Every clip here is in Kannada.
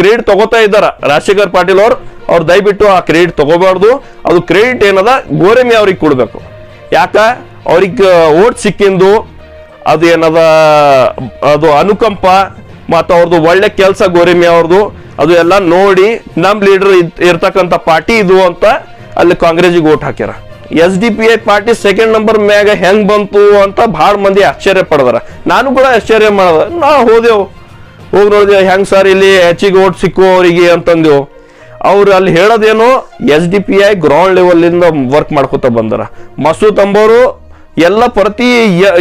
ಕ್ರೆಡಿಟ್ ತಗೋತಾ ಇದ್ದಾರ ರಾಜಶೇಖರ್ ಪಾಟೀಲ್ ಅವ್ರು ಅವ್ರು ದಯವಿಟ್ಟು ಆ ಕ್ರೆಡಿಟ್ ತಗೋಬಾರ್ದು. ಅದು ಕ್ರೆಡಿಟ್ ಏನದ? ಗೋರೆಮಿ ಅವ್ರಿಗೆ ಕೊಡ್ಬೇಕು. ಯಾಕ? ಅವ್ರಿಗೆ ಓಟ್ ಸಿಕ್ಕಿಂದು ಅದು ಏನದ? ಅದು ಅನುಕಂಪ ಮತ್ತು ಅವ್ರದ್ದು ಒಳ್ಳೆ ಕೆಲಸ ಗೋರೆಮಿ ಅವ್ರದ್ದು ಅದು ಎಲ್ಲ ನೋಡಿ ನಮ್ಮ ಲೀಡರ್ ಇರ್ತಕ್ಕಂಥ ಪಾರ್ಟಿ ಇದು ಅಂತ ಅಲ್ಲಿ ಕಾಂಗ್ರೆಸ್ಗೆ ಓಟ್ ಹಾಕ್ಯಾರ. S D P I party second number ಮ್ಯಾಗ ಹೆಂಗ್ ಬಂತು ಅಂತ ಭಾಳ ಮಂದಿ ಆಶ್ಚರ್ಯ ಪಡದಾರ. ನಾನು ಕೂಡ ಆಶ್ಚರ್ಯ ಮಾಡದ, ನಾ ಹೋದೆವು. ಹೋಗಿ ನೋಡಿದೆ, ಹೆಂಗ್ ಸರ್ ಇಲ್ಲಿ ಹೆಚ್ಚಿಗೆ ಓಟ್ ಸಿಕ್ಕು ಅವರಿಗೆ ಅಂತಂದೆವು ಅವ್ರು ಅಲ್ಲಿ ಹೇಳೋದೇನು, S D P I ground ಲೆವೆಲಿಂದ work ಮಾಡ್ಕೊತ ಬಂದಾರ. ಮಸೂದ್ ಅಂಬೋರು ಎಲ್ಲ ಪ್ರತಿ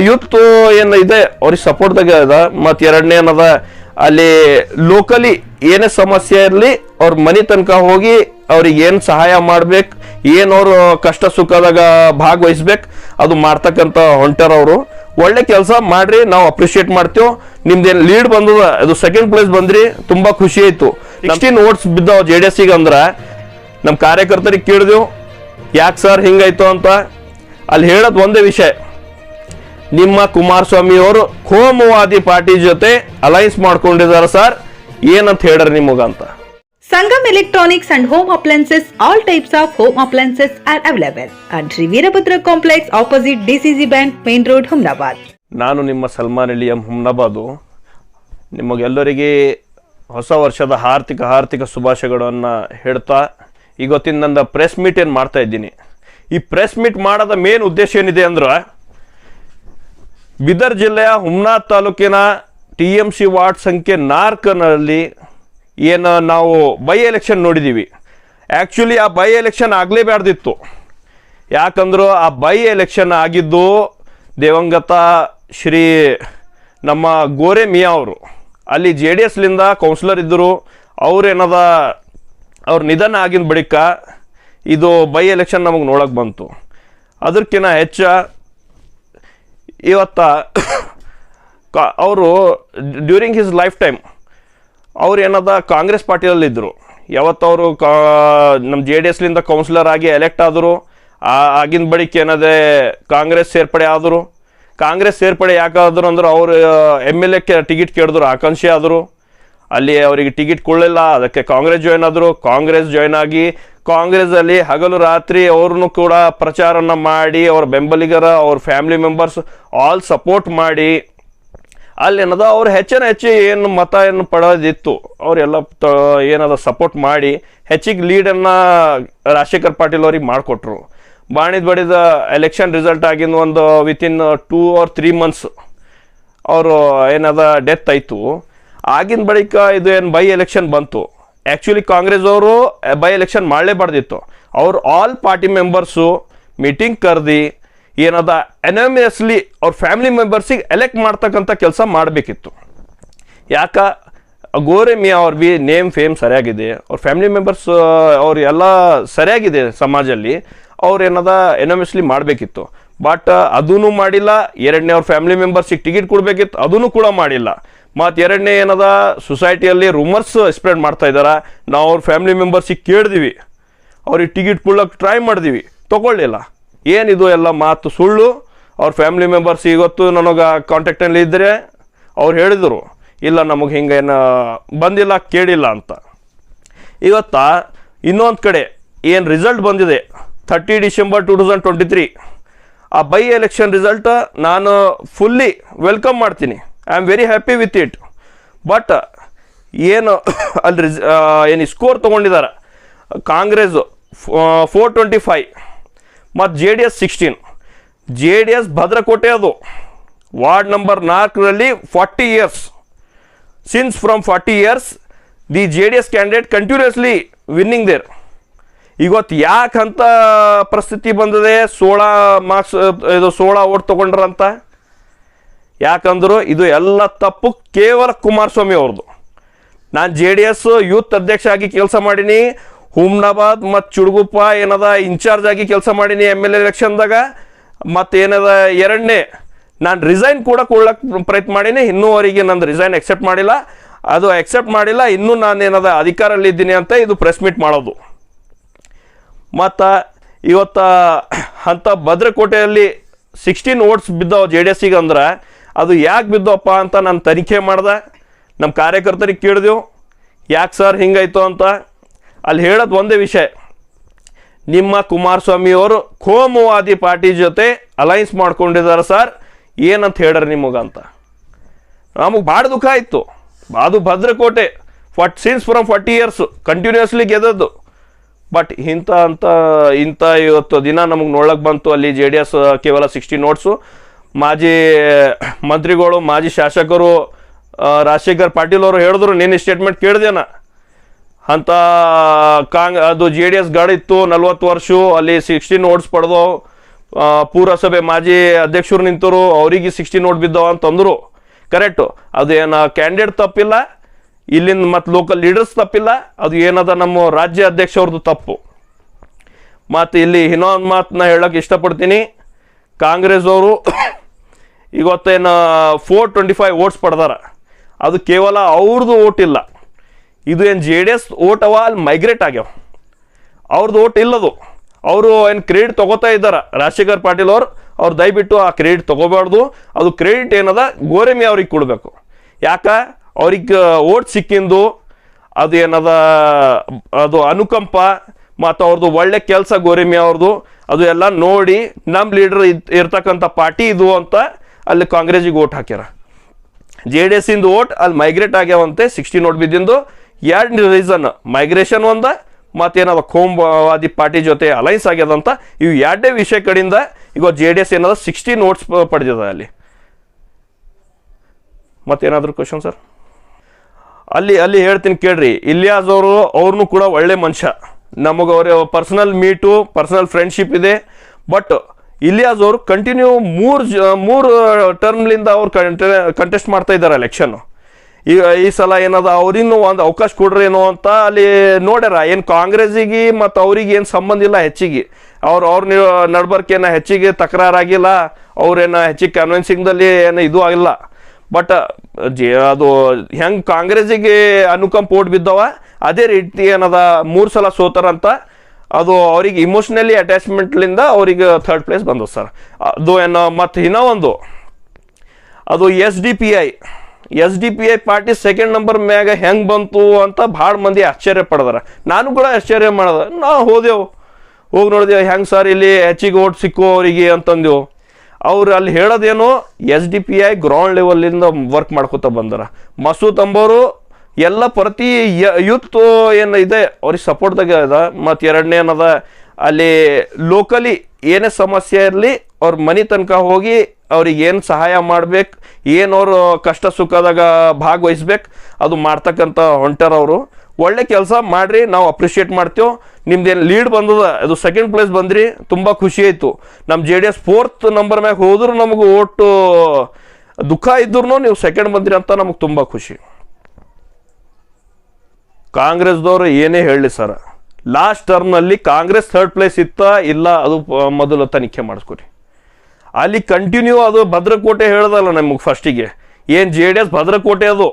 ಯೂತ್ ಏನು ಇದೆ, ಅವ್ರಿಗೆ ಸಪೋರ್ಟ್ದಾಗ ಅದ. ಮತ್ತು ಎರಡನೇ ಏನದ, ಅಲ್ಲಿ ಲೋಕಲಿ ಏನೇ ಸಮಸ್ಯೆ ಇರಲಿ, ಅವ್ರ ಮನೆ ತನಕ ಹೋಗಿ ಅವ್ರಿಗೆ ಏನು ಸಹಾಯ ಮಾಡ್ಬೇಕು, ಏನು ಅವರು ಕಷ್ಟ ಸುಖದಾಗ ಭಾಗವಹಿಸ್ಬೇಕು, ಅದು ಮಾಡ್ತಕ್ಕಂಥ ಹೊಂಟಾರ ಅವರು. ಒಳ್ಳೆ ಕೆಲಸ ಮಾಡ್ರಿ ನಾವು ಅಪ್ರಿಶಿಯೇಟ್ ಮಾಡ್ತೇವೆ. ನಿಮ್ದೇನ್ ಲೀಡ್ ಬಂದದ ಅದು ಸೆಕೆಂಡ್ ಪ್ಲೇಸ್ ಬಂದ್ರಿ ತುಂಬಾ ಖುಷಿ ಆಯ್ತು. ಸಿಕ್ಸ್ಟೀನ್ ಓಟ್ಸ್ ಬಿದ್ದಾವ ಜೆ ಡಿ ಎಸ್ ಅಂತ ನಮ್ಮ ಕಾರ್ಯಕರ್ತರಿಗೆ ಕೇಳಿದೆವು ಯಾಕೆ ಸರ್ ಹಿಂಗಾಯ್ತು ಅಂತ. ಅಲ್ಲಿ ಹೇಳೋದು ಒಂದೇ ವಿಷಯ ನಿಮ್ಮ ಕುಮಾರಸ್ವಾಮಿ ಅವರು ಕೋಮುವಾದಿ ಪಾರ್ಟಿ ಜೊತೆ ಅಲೈನ್ಸ್ ಮಾಡ್ಕೊಂಡಿದ್ದಾರೆ ಸರ್ ಏನಂತ ಹೇಳ್ರಿ ನಿಮಗ ಅಂತ Sangam Electronics and Home Appliances, all types of home appliances are available at Sri Veerabhadra Complex opposite DCC Bank, Main Road, Humnabad. ನಾನು ನಿಮ್ಮ ಸಲ್ಮಾನ್ ಅಲಿ ಎಂ ಹುಮ್ನಾಬಾದು ನಿಮಗೆಲ್ಲರಿಗೆ ಹೊಸ ವರ್ಷದ ಆರ್ಥಿಕ ಆರ್ಥಿಕ ಶುಭಾಶಯಗಳನ್ನು ಹೇಳ್ತಾ ಇವತ್ತಿನ ನನ್ನ ಪ್ರೆಸ್ ಮೀಟ್ ಏನು ಮಾಡ್ತಾ ಇದ್ದೀನಿ ಈ ಪ್ರೆಸ್ ಮೀಟ್ ಮಾಡೋದ ಮೇನ್ ಉದ್ದೇಶ ಏನಿದೆ ಅಂದ್ರೆ ಬೀದರ್ ಜಿಲ್ಲೆಯ ಹುಮ್ನಾಥ್ ತಾಲೂಕಿನ ಟಿ ಎಂ ಸಿ ವಾರ್ಡ್ ಸಂಖ್ಯೆ ನಾಲ್ಕನಲ್ಲಿ ಏನು ನಾವು ಬೈ ಎಲೆಕ್ಷನ್ ನೋಡಿದ್ದೀವಿ ಆ್ಯಕ್ಚುಲಿ ಆ ಬೈ ಎಲೆಕ್ಷನ್ ಆಗಲೇಬಾರ್ದಿತ್ತು ಯಾಕಂದ್ರೆ ಆ ಬೈ ಎಲೆಕ್ಷನ್ ಆಗಿದ್ದು ದೇವಂಗತ ಶ್ರೀ ನಮ್ಮ ಗೋರೆ ಮಿಯಾ ಅವರು. ಅಲ್ಲಿ ಜೆ ಡಿ ಎಸ್ಲಿಂದ ಕೌನ್ಸಿಲರ್ ಇದ್ದರು. ಅವ್ರೇನದ ಅವ್ರ ನಿಧನ ಆಗಿನ ಬಳಿಕ ಇದು ಬೈ ಎಲೆಕ್ಷನ್ ನಮಗೆ ನೋಡಕ್ಕೆ ಬಂತು. ಅದಕ್ಕಿಂತ ಹೆಚ್ಚ ಇವತ್ತ ಅವರು ಡ್ಯೂರಿಂಗ್ ಹಿಸ್ ಲೈಫ್ ಟೈಮ್ ಅವ್ರು ಏನದ, ಕಾಂಗ್ರೆಸ್ ಪಾರ್ಟಿಯಲ್ಲಿದ್ದರು ಯಾವತ್ತವರು ಕಾ ನಮ್ಮ ಜೆ ಡಿ ಎಸ್ಲಿಂದ ಕೌನ್ಸಿಲರ್ ಆಗಿ ಎಲೆಕ್ಟ್ ಆದರು ಆಗಿನ ಬಳಿಕ ಏನದೆ, ಕಾಂಗ್ರೆಸ್ ಸೇರ್ಪಡೆ ಆದರು. ಕಾಂಗ್ರೆಸ್ ಸೇರ್ಪಡೆ ಯಾಕಾದ್ರು ಅಂದ್ರೆ, ಅವರು ಎಂ ಎಲ್ ಎಕ್ಕೆ ಟಿಕೆಟ್ ಕೇಳಿದ್ರು, ಆಕಾಂಕ್ಷಿ ಆದರು. ಅಲ್ಲಿ ಅವರಿಗೆ ಟಿಕೆಟ್ ಕೊಡಲಿಲ್ಲ, ಅದಕ್ಕೆ ಕಾಂಗ್ರೆಸ್ ಜಾಯ್ನ್ ಆದರು. ಕಾಂಗ್ರೆಸ್ ಜಾಯ್ನ್ ಆಗಿ, ಕಾಂಗ್ರೆಸ್ಸಲ್ಲಿ ಹಗಲು ರಾತ್ರಿ ಅವ್ರನ್ನು ಕೂಡ ಪ್ರಚಾರನ ಮಾಡಿ, ಅವ್ರ ಬೆಂಬಲಿಗರ, ಅವ್ರ ಫ್ಯಾಮಿಲಿ ಮೆಂಬರ್ಸ್ ಆಲ್ ಸಪೋರ್ಟ್ ಮಾಡಿ ಅಲ್ಲಿ ಏನದ ಅವ್ರು ಹೆಚ್ಚಿನ ಹೆಚ್ಚು ಏನು ಮತ ಏನು ಪಡೆದಿತ್ತು, ಅವರೆಲ್ಲ ತ, ಏನದ ಸಪೋರ್ಟ್ ಮಾಡಿ ಹೆಚ್ಚಿಗೆ ಲೀಡನ್ನು ರಾಜಶೇಖರ್ ಪಾಟೀಲ್ ಅವ್ರಿಗೆ ಮಾಡಿಕೊಟ್ರು. ಬಾಣಿದ್ ಬಡಿದ ಎಲೆಕ್ಷನ್ ರಿಸಲ್ಟ್ ಆಗಿನ ಒಂದು within two or three months ಅವರು ಏನದ ಡೆತ್ ಆಯಿತು. ಆಗಿನ ಬಳಿಕ ಇದು ಏನು ಬೈ ಎಲೆಕ್ಷನ್ ಬಂತು. ಆ್ಯಕ್ಚುಲಿ ಕಾಂಗ್ರೆಸ್ ಅವರು ಬೈ ಎಲೆಕ್ಷನ್ ಮಾಡಲೇಬಾರ್ದಿತ್ತು. ಅವ್ರು ಆಲ್ ಪಾರ್ಟಿ ಮೆಂಬರ್ಸು ಮೀಟಿಂಗ್ ಕರೆದಿ ಏನದ ಎನಮಿಯಸ್ಲಿ ಅವ್ರ ಫ್ಯಾಮಿಲಿ ಮೆಂಬರ್ಸಿಗೆ ಎಲೆಕ್ಟ್ ಮಾಡ್ತಕ್ಕಂಥ ಕೆಲಸ ಮಾಡಬೇಕಿತ್ತು. ಯಾಕ? ಗೋರೆ ಮಿಯಾ ಅವ್ರ ಬಿ ನೇಮ್ ಫೇಮ್ ಸರಿಯಾಗಿದೆ. ಅವ್ರ ಫ್ಯಾಮಿಲಿ ಮೆಂಬರ್ಸ್ ಅವ್ರು ಎಲ್ಲ ಸರಿಯಾಗಿದೆ ಸಮಾಜಲ್ಲಿ. ಅವ್ರು ಏನದ ಎನಮಿಯಸ್ಲಿ ಮಾಡಬೇಕಿತ್ತು. ಬಟ್ ಅದೂ ಮಾಡಿಲ್ಲ. ಎರಡನೇ ಅವ್ರ ಫ್ಯಾಮಿಲಿ ಮೆಂಬರ್ಸಿಗೆ ಟಿಕೆಟ್ ಕೊಡಬೇಕಿತ್ತು. ಅದೂ ಕೂಡ ಮಾಡಿಲ್ಲ. ಮತ್ತು ಎರಡನೇ ಏನದ ಸೊಸೈಟಿಯಲ್ಲಿ ರೂಮರ್ಸ್ ಸ್ಪ್ರೆಡ್ ಮಾಡ್ತಾ ಇದ್ದಾರೆ ನಾವು ಅವ್ರ ಫ್ಯಾಮಿಲಿ ಮೆಂಬರ್ಸಿಗೆ ಕೇಳಿದ್ವಿ. ಅವ್ರಿಗೆ ಟಿಕೆಟ್ ಕೊಡ್ಲಕ್ಕೆ ಟ್ರೈ ಮಾಡಿದ್ವಿ. ತಗೊಳ್ಳಿಲ್ಲ. ಏನಿದು ಎಲ್ಲ ಮಾತು ಸುಳ್ಳು? ಅವ್ರ ಫ್ಯಾಮಿಲಿ ಮೆಂಬರ್ಸ್ ಇವತ್ತು ನನಗೆ ಕಾಂಟ್ಯಾಕ್ಟಲ್ಲಿ ಇದ್ದರೆ ಅವ್ರು ಹೇಳಿದರು, ಇಲ್ಲ ನಮಗೆ ಹಿಂಗೇನು ಬಂದಿಲ್ಲ, ಕೇಳಿಲ್ಲ ಅಂತ. ಇವತ್ತ ಇನ್ನೊಂದು ಕಡೆ ಏನು ರಿಸಲ್ಟ್ ಬಂದಿದೆ thirty December two thousand twenty three ಆ ಬೈ ಎಲೆಕ್ಷನ್ ರಿಸಲ್ಟ್ ನಾನು ಫುಲ್ಲಿ ವೆಲ್ಕಮ್ ಮಾಡ್ತೀನಿ. I am very happy with it but ಏನು ಅಲ್ಲಿ ರಿಸ್ ಏನು ಸ್ಕೋರ್ ತೊಗೊಂಡಿದ್ದಾರೆ ಕಾಂಗ್ರೆಸ್ ಫೋರ್ ಟ್ವೆಂಟಿ ಫೈವ್ ಮತ್ತು J D S sixteen J D S ಭದ್ರಕೋಟೆ ಅದು. ವಾರ್ಡ್ ನಂಬರ್ ನಾಲ್ಕರಲ್ಲಿ forty years since from forty years the J D S candidate continuously winning there ಇವತ್ತು ಯಾಕಂತ ಪರಿಸ್ಥಿತಿ ಬಂದಿದೆ? ಸೋಳ ಮಾರ್ಕ್ಸ್ ಇದು ಸೋಳ ಓಟ್ ತೊಗೊಂಡ್ರಂತ? ಯಾಕಂದ್ರು ಇದು ಎಲ್ಲ ತಪ್ಪು ಕೇವಲ ಕುಮಾರಸ್ವಾಮಿ ಅವ್ರದ್ದು. ನಾನು ಜೆ ಡಿ ಎಸ್ ಯೂತ್ ಅಧ್ಯಕ್ಷ ಆಗಿ ಕೆಲಸ ಮಾಡೀನಿ. ಹುಮ್ನಾಬಾದ್ ಮತ್ತು ಚುಡುಗುಪ್ಪ ಏನದ ಇನ್ಚಾರ್ಜ್ ಆಗಿ ಕೆಲಸ ಮಾಡೀನಿ ಎಂ ಎಲ್ ಎಲೆಕ್ಷನ್ದಾಗ. ಮತ್ತು ಏನದ ಎರಡನೇ, ನಾನು ರಿಸೈನ್ ಕೂಡ ಕೊಡ್ಲಕ್ಕೆ ಪ್ರಯತ್ನ ಮಾಡೀನಿ. ಇನ್ನೂವರೆಗೆ ನಂದು ರಿಸೈನ್ ಎಕ್ಸೆಪ್ಟ್ ಮಾಡಿಲ್ಲ. ಅದು ಎಕ್ಸೆಪ್ಟ್ ಮಾಡಿಲ್ಲ. ಇನ್ನೂ ನಾನು ಏನದ ಅಧಿಕಾರಲ್ಲಿ ಇದ್ದೀನಿ ಅಂತ ಇದು ಪ್ರೆಸ್ ಮೀಟ್ ಮಾಡೋದು. ಮತ್ತು ಇವತ್ತು ಅಂಥ ಭದ್ರಕೋಟೆಯಲ್ಲಿ ಸಿಕ್ಸ್ಟೀನ್ ಓಟ್ಸ್ ಬಿದ್ದವ ಜೆ ಡಿ ಅಂದ್ರೆ, ಅದು ಯಾಕೆ ಬಿದ್ದವಪ್ಪ ಅಂತ ನಾನು ತನಿಖೆ ಮಾಡ್ದೆ. ನಮ್ಮ ಕಾರ್ಯಕರ್ತರಿಗೆ ಕೇಳಿದೆವು. ಯಾಕೆ ಸರ್ ಹಿಂಗಾಯ್ತು ಅಂತ. ಅಲ್ಲಿ ಹೇಳೋದು ಒಂದೇ ವಿಷಯ. ನಿಮ್ಮ ಕುಮಾರಸ್ವಾಮಿಯವರು ಕೋಮುವಾದಿ ಪಾರ್ಟಿ ಜೊತೆ ಅಲೈನ್ಸ್ ಮಾಡ್ಕೊಂಡಿದ್ದಾರೆ ಸರ್. ಏನಂತ ಹೇಳ್ರಿ ನಿಮಗಂತ ನಮಗೆ ಭಾಳ ದುಃಖ ಆಯಿತು. ಅದು ಭದ್ರಕೋಟೆ. But since from forty years. Continuously ಗೆದ್ದದ್ದು. But ಇಂಥ ಅಂತ ಇಂಥ ಇವತ್ತು ದಿನ ನಮಗೆ ನೋಡಕ್ಕೆ ಬಂತು. ಅಲ್ಲಿ ಜೆ ಡಿ ಎಸ್ ಕೇವಲ ಸಿಕ್ಸ್ಟಿ ನೋಟ್ಸು. ಮಾಜಿ, ಮಂತ್ರಿಗಳು, ಮಾಜಿ ಶಾಸಕರು ರಾಜಶೇಖರ್ ಪಾಟೀಲ್ ಅವರು ಹೇಳಿದ್ರು. ನಿನ್ನೆ ಸ್ಟೇಟ್ಮೆಂಟ್ ಕೇಳಿದೆನ ಅಂತ ಕಾಂಗ್, ಅದು ಜೆ ಡಿ ಎಸ್ ಗಾಡಿ ಇತ್ತು, ನಲ್ವತ್ತು ವರ್ಷ, ಅಲ್ಲಿ ಸಿಕ್ಸ್ಟೀನ್ ಓಟ್ಸ್ ಪಡೆದು ಪುರಸಭೆ ಮಾಜಿ ಅಧ್ಯಕ್ಷರು ನಿಂತರು, ಅವರಿಗೆ ಸಿಕ್ಸ್ಟೀನ್ ನೋಟ್ ಬಿದ್ದವ ಅಂತಂದರು ಕರೆಕ್ಟು ಅದು ಏನು ಕ್ಯಾಂಡಿಡೇಟ್ ತಪ್ಪಿಲ್ಲ, ಇಲ್ಲಿಂದ ಮತ್ತು ಲೋಕಲ್ ಲೀಡರ್ಸ್ ತಪ್ಪಿಲ್ಲ, ಅದು ಏನದ ನಮ್ಮ ರಾಜ್ಯ ಅಧ್ಯಕ್ಷವ್ರದ್ದು ತಪ್ಪು. ಮತ್ತು ಇಲ್ಲಿ ಇನ್ನೊಂದು ಮಾತನ್ನ ಹೇಳೋಕೆ ಇಷ್ಟಪಡ್ತೀನಿ. ಕಾಂಗ್ರೆಸ್ ಅವರು ಇವತ್ತೇನು ಫೋರ್ ಟ್ವೆಂಟಿ ಫೈವ್ ಓಟ್ಸ್ ಪಡೆದಾರ. ಅದು ಕೇವಲ ಅವ್ರದ್ದು ಓಟ್ ಇಲ್ಲ. ಇದು ಏನು ಜೆ ಡಿ ಎಸ್ ಓಟ್ ಅವ ಅಲ್ಲಿ ಮೈಗ್ರೇಟ್ ಆಗ್ಯಾವ. ಅವ್ರದ್ದು ಓಟ್ ಇಲ್ಲದು. ಅವರು ಏನು ಕ್ರೆಡಿಟ್ ತಗೋತಾ ಇದ್ದಾರೆ. ರಾಜಶೇಖರ್ ಪಾಟೀಲ್ ಅವ್ರು ಅವ್ರು ದಯವಿಟ್ಟು ಆ ಕ್ರೆಡಿಟ್ ತಗೋಬಾರ್ದು. ಅದು ಕ್ರೆಡಿಟ್ ಏನದ? ಗೋರೆಮಿ ಅವ್ರಿಗೆ ಕೊಡಬೇಕು. ಯಾಕ? ಅವ್ರಿಗೆ ಓಟ್ ಸಿಕ್ಕಿಂದು ಅದು ಏನದ? ಅದು ಅನುಕಂಪ ಮತ್ತು ಅವ್ರದ್ದು ಒಳ್ಳೆ ಕೆಲಸ ಗೋರೆಮಿ ಅವ್ರದ್ದು ಅದು ಎಲ್ಲ ನೋಡಿ ನಮ್ಮ ಲೀಡರ್ ಇರ್ತಕ್ಕಂಥ ಪಾರ್ಟಿ ಇದು ಅಂತ ಅಲ್ಲಿ ಕಾಂಗ್ರೆಸ್ಸಿಗೆ ಓಟ್ ಹಾಕ್ಯಾರ. ಜೆ ಡಿ ಎಸ್ ಇಂದು ಓಟ್ ಅಲ್ಲಿ ಮೈಗ್ರೇಟ್ ಆಗ್ಯಾವಂತೆ ಸಿಕ್ಸ್ಟಿ ನೋಟ್ ಬಿದ್ದಿಂದು. ಎರಡು ರೀಸನ್ ಮೈಗ್ರೇಷನ್ ಒಂದ, ಮತ್ತೇನದ ಕೋಮವಾದಿ ಪಾರ್ಟಿ ಜೊತೆ ಅಲೈನ್ಸ್ ಆಗ್ಯದಂತ ಇವು ಎರಡೇ ವಿಷಯ ಕಡೆಯಿಂದ ಈಗ ಜೆ ಡಿ ಎಸ್ ಏನದ ಸಿಕ್ಸ್ಟಿ ನೋಟ್ಸ್ ಪಡೆದಿದೆ ಅಲ್ಲಿ. ಮತ್ತೇನಾದರೂ ಕ್ವಶನ್ ಸರ್ ಅಲ್ಲಿ ಅಲ್ಲಿ ಹೇಳ್ತೀನಿ ಕೇಳ್ರಿ. ಇಲಿಯಾಸ್ ಅವರು ಅವ್ರನ್ನೂ ಕೂಡ ಒಳ್ಳೆ ಮನುಷ್ಯ. ನಮಗೆ ಅವರ ಪರ್ಸನಲ್ ಮೀಟು ಪರ್ಸನಲ್ ಫ್ರೆಂಡ್ಶಿಪ್ ಇದೆ. ಬಟ್ ಇಲಿಯಾಸ್ ಅವರು ಕಂಟಿನ್ಯೂ ಮೂರು ಮೂರು ಟರ್ಮ್ಲಿಂದ ಅವ್ರು ಕಂಟೆಸ್ಟ್ ಮಾಡ್ತಾ ಇದ್ದಾರೆ ಎಲೆಕ್ಷನ್ ಈಗ ಈ ಸಲ ಏನದ ಅವ್ರಿನ್ನೂ ಒಂದು ಅವಕಾಶ ಕೊಡ್ರೇನೋ ಅಂತ ಅಲ್ಲಿ ನೋಡ್ಯಾರ. ಏನು ಕಾಂಗ್ರೆಸ್ಸಿಗೆ ಮತ್ತು ಅವ್ರಿಗೆ ಏನು ಸಂಬಂಧ ಇಲ್ಲ ಹೆಚ್ಚಿಗೆ. ಅವ್ರು, ಅವ್ರ ನಡ್ಬರ್ಕೇನ ಹೆಚ್ಚಿಗೆ ತಕರಾರಾಗಿಲ್ಲ. ಅವ್ರೇನ ಹೆಚ್ಚಿಗೆ ಕನ್ವಿನ್ಸಿಂಗ್ದಲ್ಲಿ ಏನು ಇದು ಆಗಿಲ್ಲ. ಬಟ್ ಜೆ, ಅದು ಹೆಂಗೆ ಕಾಂಗ್ರೆಸ್ಸಿಗೆ ಅನುಕಂಪ ಓಟ್ ಬಿದ್ದವ, ಅದೇ ರೀತಿ ಏನದ ಮೂರು ಸಲ ಸೋತಾರಂತ, ಅದು ಅವ್ರಿಗೆ ಇಮೋಷ್ನಲಿ ಅಟ್ಯಾಚ್ಮೆಂಟ್ಲಿಂದ ಅವ್ರಿಗೆ ಥರ್ಡ್ ಪ್ಲೇಸ್ ಬಂದವು ಸರ್ ಅದು ಏನು ಮತ್ತು ಇನ್ನೂ ಒಂದು ಅದು S D P I S D P I party second number ಮ್ಯಾಗ ಹೆಂಗೆ ಬಂತು ಅಂತ ಭಾಳ ಮಂದಿ ಆಶ್ಚರ್ಯ ಪಡ್ದಾರ. ನಾನು ಕೂಡ ಆಶ್ಚರ್ಯ ಮಾಡ್ದೆ. ನಾ ಹೋದೆವು. ಹೋಗಿ ನೋಡಿದೆವು ಹೆಂಗೆ ಸರ್ ಇಲ್ಲಿ ಹೆಚ್ಚಿಗೆ ಓಟ್ ಸಿಕ್ಕು ಅವರಿಗೆ ಅಂತಂದೆವು ಅವ್ರು ಅಲ್ಲಿ ಹೇಳೋದೇನು, S D P I ground ಲೆವೆಲಿಂದ work ಮಾಡ್ಕೋತ ಬಂದಾರ. ಮಸೂದ್ ಅಂಬೋರು ಎಲ್ಲ ಪ್ರತಿ ಯೂತ್ ಏನು ಇದೆ, ಅವ್ರಿಗೆ ಸಪೋರ್ಟ್ದಾಗ ಅದ. ಮತ್ತು ಎರಡನೇ ಏನದ ಅಲ್ಲಿ ಲೋಕಲಿ ಏನೇ ಸಮಸ್ಯೆ ಇರಲಿ ಅವ್ರ ಮನೆ ತನಕ ಹೋಗಿ ಅವ್ರಿಗೆ ಏನು ಸಹಾಯ ಮಾಡ್ಬೇಕು, ಏನು ಅವರು ಕಷ್ಟ ಸುಖದಾಗ ಭಾಗವಹಿಸ್ಬೇಕು, ಅದು ಮಾಡ್ತಕ್ಕಂಥ ಹೊಂಟರವರು ಒಳ್ಳೆ ಕೆಲಸ ಮಾಡ್ರಿ, ನಾವು ಅಪ್ರಿಷಿಯೇಟ್ ಮಾಡ್ತೇವೆ. ನಿಮ್ದೇನು ಲೀಡ್ ಬಂದದ, ಅದು ಸೆಕೆಂಡ್ ಪ್ಲೇಸ್ ಬಂದ್ರಿ, ತುಂಬ ಖುಷಿ ಆಯಿತು. ನಮ್ಮ J D S fourth number ಮ್ಯಾಗ ಹೋದ್ರು ನಮಗೆ ಓಟು ದುಃಖ ಇದ್ರೂ ನೀವು ಸೆಕೆಂಡ್ ಬಂದ್ರಿ ಅಂತ ನಮಗೆ ತುಂಬ ಖುಷಿ. ಕಾಂಗ್ರೆಸ್ದವರು ಏನೇ ಹೇಳಲಿ ಸರ್ ಲಾಸ್ಟ್ ಟರ್ಮ್ನಲ್ಲಿ ಕಾಂಗ್ರೆಸ್ ಥರ್ಡ್ ಪ್ಲೇಸ್ ಇತ್ತ, ಇಲ್ಲ ಅದು ಮೊದಲು ತನಿಖೆ ಮಾಡಿಸ್ಕೊರಿ. ಅಲ್ಲಿ ಕಂಟಿನ್ಯೂ ಅದು ಭದ್ರಕೋಟೆ ಹೇಳ್ದಲ್ಲ ನಮಗೆ ಫಸ್ಟಿಗೆ ಏನು ಜೆ ಡಿ ಎಸ್ ಭದ್ರಕೋಟೆ ಅದು?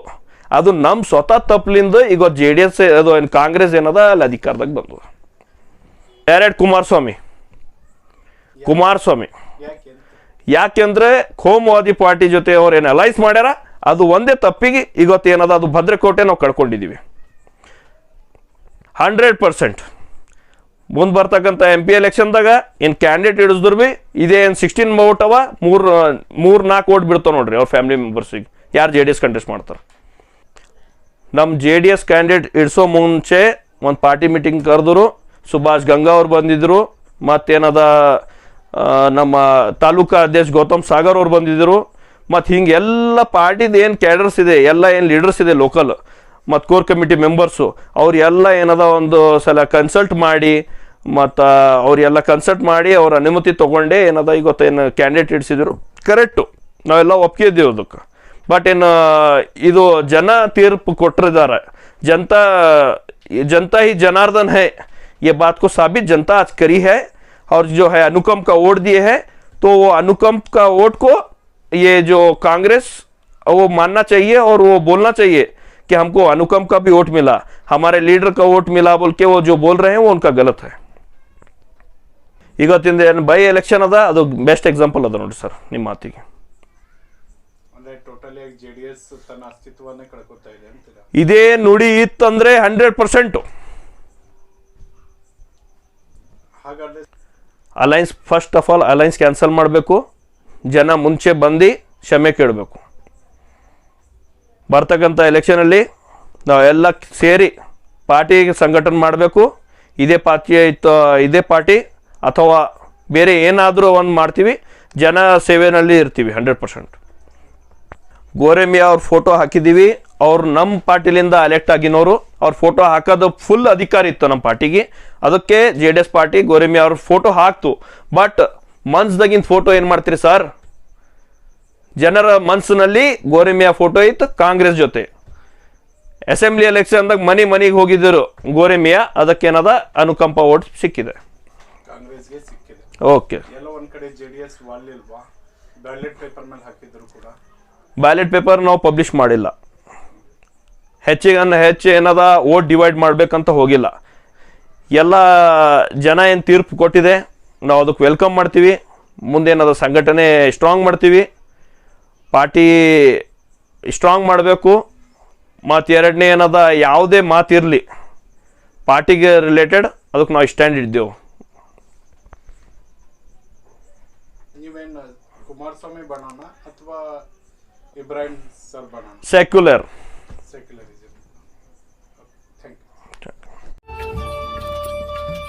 ಅದು ನಮ್ಮ ಸ್ವತಃ ತಪ್ಪಲಿಂದ ಈಗ ಜೆ ಡಿ ಎಸ್ ಅದು ಏನು ಕಾಂಗ್ರೆಸ್ ಏನದ ಅಲ್ಲಿ ಅಧಿಕಾರದಾಗ ಬಂದು ಡೈರೆಕ್ಟ್ ಕುಮಾರಸ್ವಾಮಿ. ಕುಮಾರಸ್ವಾಮಿ. ಯಾಕೆಂದ್ರೆ ಕೋಮುವಾದಿ ಪಾರ್ಟಿ ಜೊತೆ ಅವ್ರು ಏನು ಅಲೈನ್ಸ್ ಮಾಡ್ಯಾರ? ಅದು ಒಂದೇ ತಪ್ಪಿಗೆ ಇವತ್ತು ಏನದ ಅದು ಭದ್ರಕೋಟೆ ನಾವು ಕಳ್ಕೊಂಡಿದ್ದೀವಿ ಹಂಡ್ರೆಡ್ ಪರ್ಸೆಂಟ್ ಮುಂದೆ ಬರ್ತಕ್ಕಂಥ ಎಂ ಪಿ ಎಲೆಕ್ಷನ್ದಾಗ ಏನು ಕ್ಯಾಂಡಿಡೇಟ್ ಹಿಡಿಸಿದ್ರು ಭೀ ಇದೇ ಏನು ಸಿಕ್ಸ್ಟೀನ್ ಓಟ್ ಅವ, ಮೂರು ಮೂರು ನಾಲ್ಕು ಓಟ್ ಬಿಡ್ತಾವೆ ನೋಡ್ರಿ ಅವ್ರ ಫ್ಯಾಮಿಲಿ ಮೆಂಬರ್ಸಿಗೆ ಯಾರು ಜೆ ಡಿ ಎಸ್ ಕಂಟೆಸ್ಟ್ ಮಾಡ್ತಾರೆ? ನಮ್ಮ ಜೆ ಡಿ ಎಸ್ ಕ್ಯಾಂಡಿಡೇಟ್ ಇಡ್ಸೋ ಮುಂಚೆ ಒಂದು ಪಾರ್ಟಿ ಮೀಟಿಂಗ್ ಕರೆದ್ರು, ಸುಭಾಷ್ ಗಂಗಾ ಅವ್ರು ಬಂದಿದ್ದರು ಮತ್ತೇನದ ನಮ್ಮ ತಾಲೂಕಾ ಅಧ್ಯಕ್ಷ ಗೌತಮ್ ಸಾಗರ್ ಅವ್ರು ಬಂದಿದ್ದರು ಮತ್ತು ಹಿಂಗೆಲ್ಲ ಪಾರ್ಟಿದು ಏನು ಕ್ಯಾಡರ್ಸ್ ಇದೆ, ಎಲ್ಲ ಏನು ಲೀಡರ್ಸ್ ಇದೆ ಲೋಕಲ್ ಮತ್ತು ಕೋರ್ ಕಮಿಟಿ ಮೆಂಬರ್ಸು ಅವ್ರು ಎಲ್ಲ ಏನದ ಒಂದು ಸಲ ಕನ್ಸಲ್ಟ್ ಮಾಡಿ ಮತ್ತು ಅವ್ರೆಲ್ಲ ಕನ್ಸಲ್ಟ್ ಮಾಡಿ ಅವ್ರ ಅನುಮತಿ ತೊಗೊಂಡೇ ಏನದ ಇವತ್ತೇನು ಕ್ಯಾಂಡಿಡೇಟ್ ಇಡ್ಸಿದ್ರು ಕರೆಕ್ಟು ನಾವೆಲ್ಲ ಒಪ್ಪಿದ್ದೀವಿ ಅದಕ್ಕೆ ಬಟ್ ಏನು ಇದು ಜನ ತೀರ್ಪು ಕೊಟ್ಟಿದ್ದಾರೆ जनता जनता ही जनार्दन है ये बात को साबित जनता आज करी है और जो है अनुकंप का वोट दिए है तो वो अनुकंप का वोट को ये जो कांग्रेस वो मानना चाहिए और वो बोलना चाहिए कि हमको अनुकंप का भी वोट मिला हमारे लीडर का वोट मिला बोल के वो जो बोल रहे हैं वो उनका गलत है ಇವತ್ತಿಂದ ಏನು ಬೈ ಎಲೆಕ್ಷನ್ ಅದ ಅದು ಬೆಸ್ಟ್ ಎಕ್ಸಾಂಪಲ್ ಅದ ನೋಡಿ ಸರ್ ನಿಮ್ಮ ಮಾತಿಗೆ ಅಂದ್ರೆ ಟೋಟಲಿ ಆಗಿ ಜೆ ಡಿ ಎಸ್ ತನ್ನ ಅಸ್ತಿತ್ವವನ್ನೇ ಕಳ್ಕೊತಾ ಇದೆ ಅಂತೀರಾ ಇದೇ ನುಡಿ ಇತ್ತಂದ್ರೆ ಹಂಡ್ರೆಡ್ ಪರ್ಸೆಂಟು ಹಾಗಾದ್ರೆ alliance first of all alliance cancel ಮಾಡಬೇಕು ಜನ ಮುಂಚೆ ಬಂದು ಕ್ಷಮೆ ಕೇಳಬೇಕು ಬರ್ತಕ್ಕಂಥ ಎಲೆಕ್ಷನಲ್ಲಿ ನಾವೆಲ್ಲ ಸೇರಿ ಪಾರ್ಟಿ ಸಂಘಟನೆ ಮಾಡಬೇಕು. ಇದೇ ಪಾರ್ಟಿ, ಇತ್ತು, ಇದೇ ಪಾರ್ಟಿ ಅಥವಾ ಬೇರೆ ಏನಾದರೂ ಒಂದು ಮಾಡ್ತೀವಿ. ಜನ ಸೇವೆನಲ್ಲಿ ಇರ್ತೀವಿ ಹಂಡ್ರೆಡ್ ಪರ್ಸೆಂಟ್ ಗೋರೆಮಿಯ ಅವ್ರ ಫೋಟೋ ಹಾಕಿದ್ದೀವಿ. ಅವ್ರು ನಮ್ಮ ಪಾರ್ಟಿಲಿಂದ ಎಲೆಕ್ಟ್ ಆಗಿನವರು ಅವ್ರ ಫೋಟೋ ಹಾಕೋದು ಫುಲ್ ಅಧಿಕಾರ ಇತ್ತು ನಮ್ಮ ಪಾರ್ಟಿಗೆ. ಅದಕ್ಕೆ ಜೆ ಡಿ ಎಸ್ ಪಾರ್ಟಿ ಗೋರೆಮಿಯ ಅವ್ರ ಫೋಟೋ ಹಾಕ್ತು. ಬಟ್ ಮನ್ಸ್ದಾಗಿನ ಫೋಟೋ ಏನು ಮಾಡ್ತೀರಿ ಸರ್ ಜನರ ಮನಸ್ಸಿನಲ್ಲಿ ಗೋರಿಮೆಯ ಫೋಟೋ ಇತ್ತು ಕಾಂಗ್ರೆಸ್ ಜೊತೆ. ಅಸೆಂಬ್ಲಿ ಎಲೆಕ್ಷನ್ದಾಗ ಮನೆ ಮನೆಗೆ ಹೋಗಿದ್ದರು ಗೋರೆಮಿಯ ಅದಕ್ಕೇನದ ಅನುಕಂಪ ಓಟ್ ಸಿಕ್ಕಿದೆ. ಓಕೆ ಬ್ಯಾಲೆಟ್ ಪೇಪರ್ ನಾವು ಪಬ್ಲಿಷ್ ಮಾಡಿಲ್ಲ. ಹೆಚ್ಚಿಗೆ ಹೆಚ್ಚು ಏನದ ಓಟ್ ಡಿವೈಡ್ ಮಾಡಬೇಕಂತ ಹೋಗಿಲ್ಲ. ಎಲ್ಲ ಜನ ಏನು ತೀರ್ಪು ಕೊಟ್ಟಿದೆ ನಾವು ಅದಕ್ಕೆ ವೆಲ್ಕಮ್ ಮಾಡ್ತೀವಿ. ಮುಂದೆ ಏನದ ಸಂಘಟನೆ ಸ್ಟ್ರಾಂಗ್ ಮಾಡ್ತೀವಿ. ಪಾರ್ಟಿ ಸ್ಟ್ರಾಂಗ್ ಮಾಡಬೇಕು. ಮತ್ತು ಎರಡನೇ ಏನದ ಯಾವುದೇ ಮಾತಿರಲಿ ಪಾರ್ಟಿಗೆ ರಿಲೇಟೆಡ್ ಅದಕ್ಕೆ ನಾವು ಸ್ಟ್ಯಾಂಡ್ ಇದ್ದೇವೆ ಕುಮಾರಸ್ವಾಮಿ ಬಣನ ಅಥವಾ ಇಬ್ರಾಹಿಂ ಸರ್ ಬಣನ secular